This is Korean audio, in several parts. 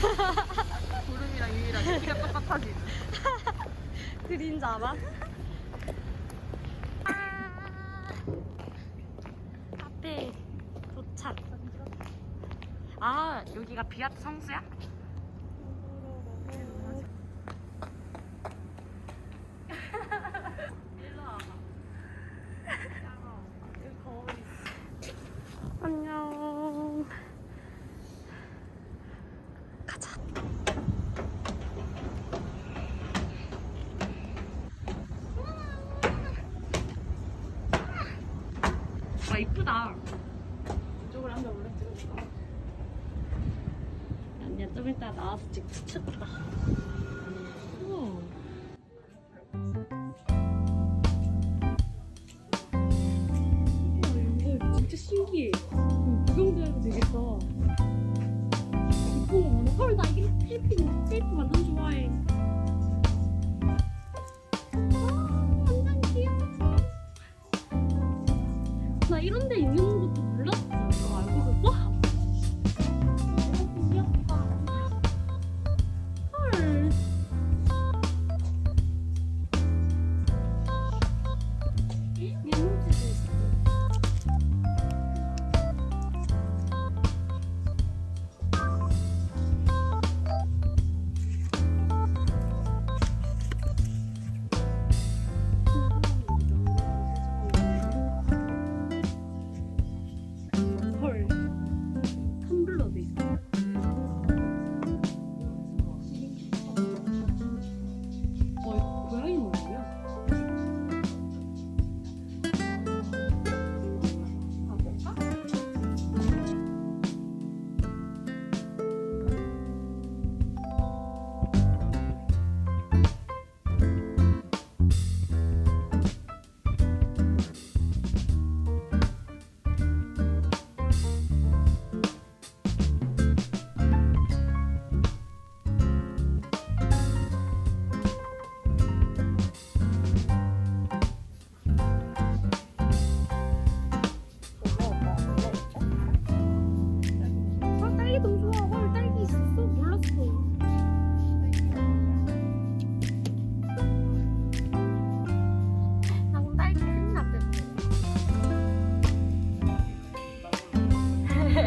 구름이랑 유미랑 키가 똑같아지. 그림자만. 앞에 도착. 아 여기가 비아트 성수야? 안녕. 가자. 와 이쁘다. 이쪽으로 한번 올려 찍어볼까? 아니야 좀 이따 나와서 찍 미쳤다.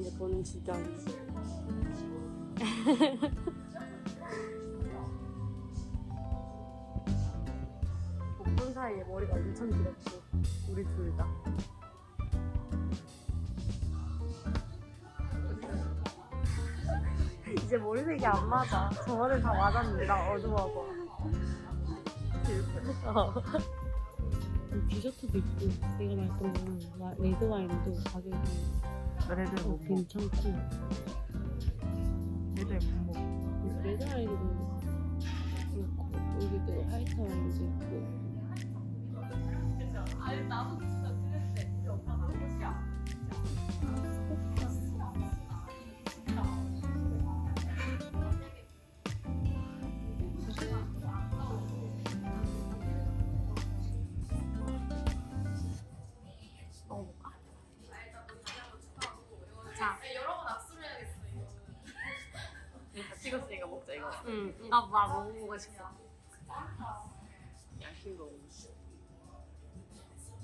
오랜만에 보는 주변이지. 복분 사이에 머리가 엄청 길었고 우리 둘 다. 이제 머리색이 안 맞아. 저번에 다 맞았는데 나 어두워서. 어. 디저트도 있고 내가 말했던 건 레드 와인도 가격이 레드 어, 괜찮고 레드의 분목. 레드 와인도 그렇고 여기도 화이트 와인도 있고 나 먹어보고 싶어.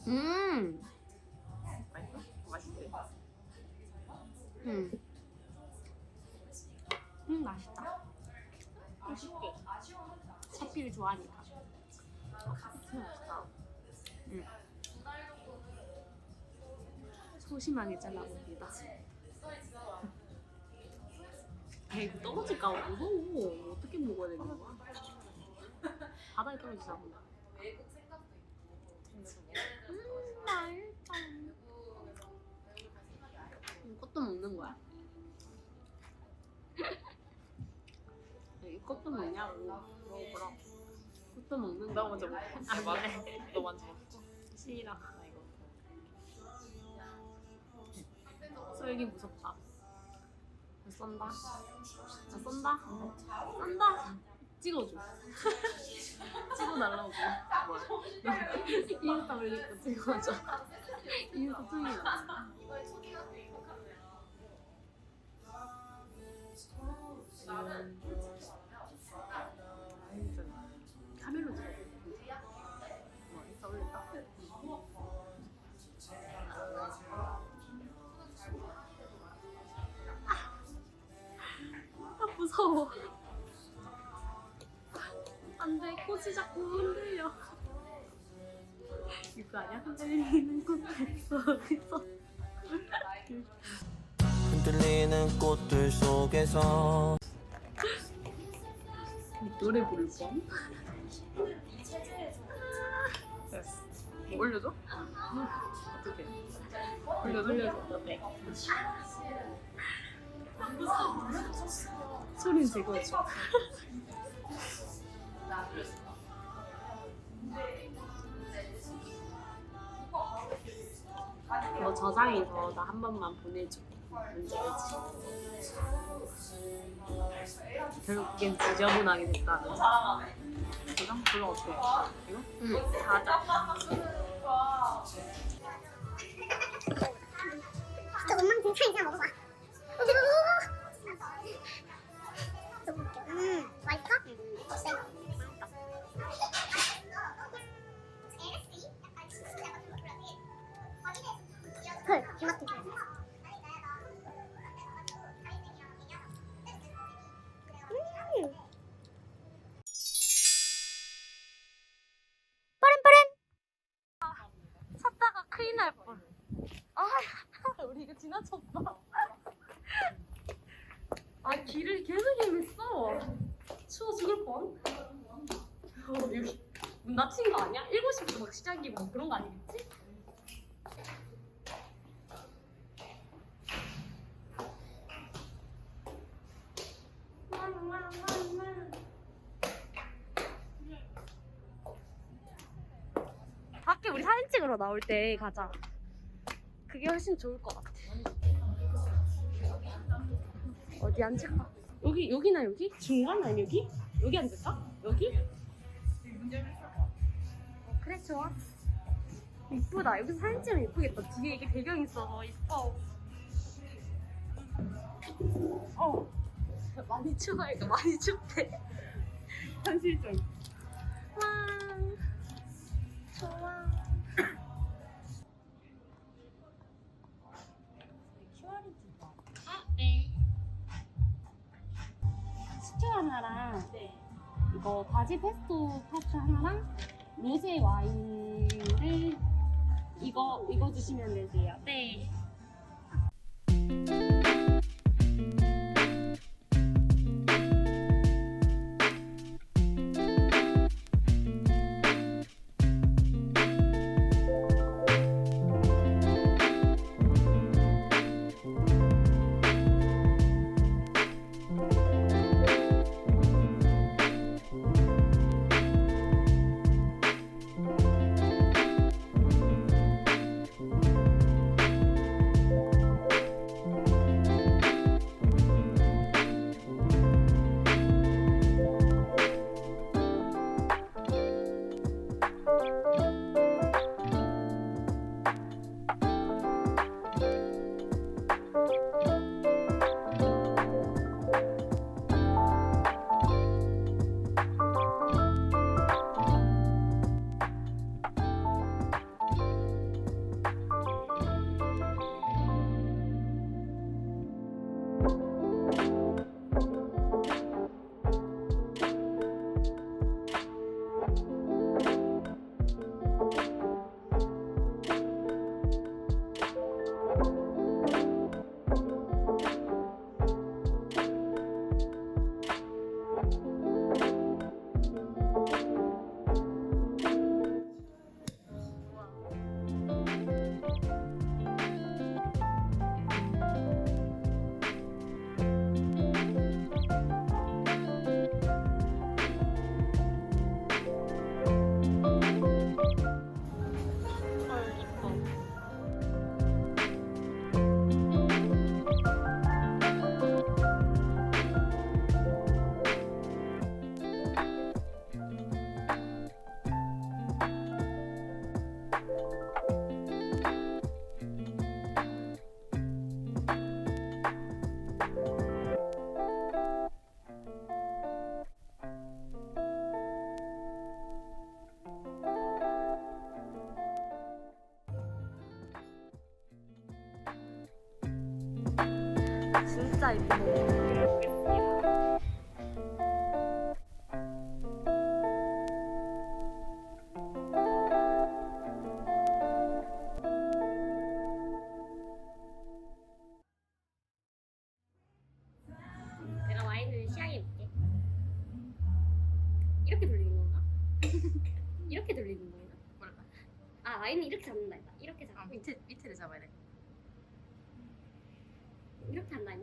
음. 맛있어? 맛있대. 음. 음, 맛있다. 맛있게. 차피를 좋아하니까. 맛있다. 소심하게 잘라봅니다. 에이, 떨어질까 봐 무서워. 어떻게 먹어야 되는 거야? 바닥에 떨어지잖아. 음, 맛있다. 이것도 먹는 거야? 이것도 먹냐고. 먹어보라. 이것도 먹는 나 거. 먼저 먹어. 안너 돼. 너 먼저 먹어. 싫어. 나 이거. 썰기 무섭다. 나 쏜다. 나 쏜다. 쏜다. 찍어줘. 찍어달라고. 인스타 올리고 찍어줘. 인스타 찍어줘. 카메 무서워. 안 돼 꽃이 자꾸 흔들려. 이거 아니야? 흔들리는 꽃들 속에서. 흔들리는 꽃들 속에서 노래 부를 뻔. 됐어. 뭐 올려줘? 어떻게? 올려줘 올려줘. 네. 소리는 제거해줘. 너 저장해서 나 한 번만 보내줘. 알지? 결국엔 지저분하게 됐다는. 도장 불러 어때? 이거? 응, 가자. 진짜 엉망진창 이상 먹어봐. 음, 맛있어? 헐, 개맛있게. 음. 샀다가 큰일 날 뻔. 아, 우리 이거 지나쳤다. 아, 길을 계속 헤맸어. 추워 죽을 뻔. 어, 여기 문 닫힌 거 아니야? 7시부터 막 시작이고 뭐 그런 거 아니겠지? 밖에 우리 사진 찍으러 나올 때 가자. 그게 훨씬 좋을 것 같아. 어디 앉을까? 여기 여기나 여기? 중간 아니 여기? 여기 앉을까? 여기? 어, 그래 좋아. 이쁘다. 여기서 사진 찍으면 이쁘겠다. 뒤에 이게 배경 있어서 이뻐. 어. 많이 추워니까 많이 춥대. 현실적. 와. 좋아. 아, 하나랑 이거 바지 페스토 파스타 하나랑 로제 와인을 이거 이거 주시면 되세요. 네. 진짜 예뻐. 내가. 이렇게 돌리는 건가? 이렇게 거야? 아 와인은 이렇게 잡는다. 이렇게 잡고 아 밑에 밑에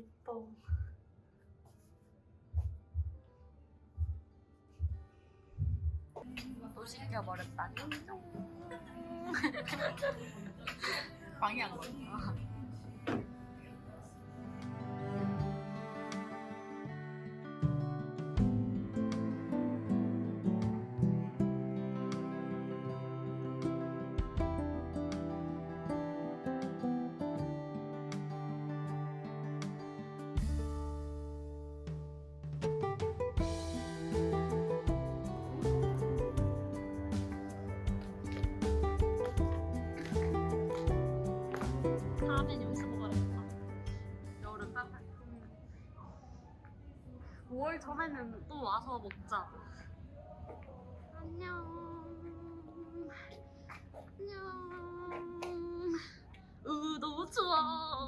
이뻐. 또 시켜버렸다. 방해한 거야. 5월 전에는 또 와서 먹자. 안녕. 안녕. 으 너무 추워.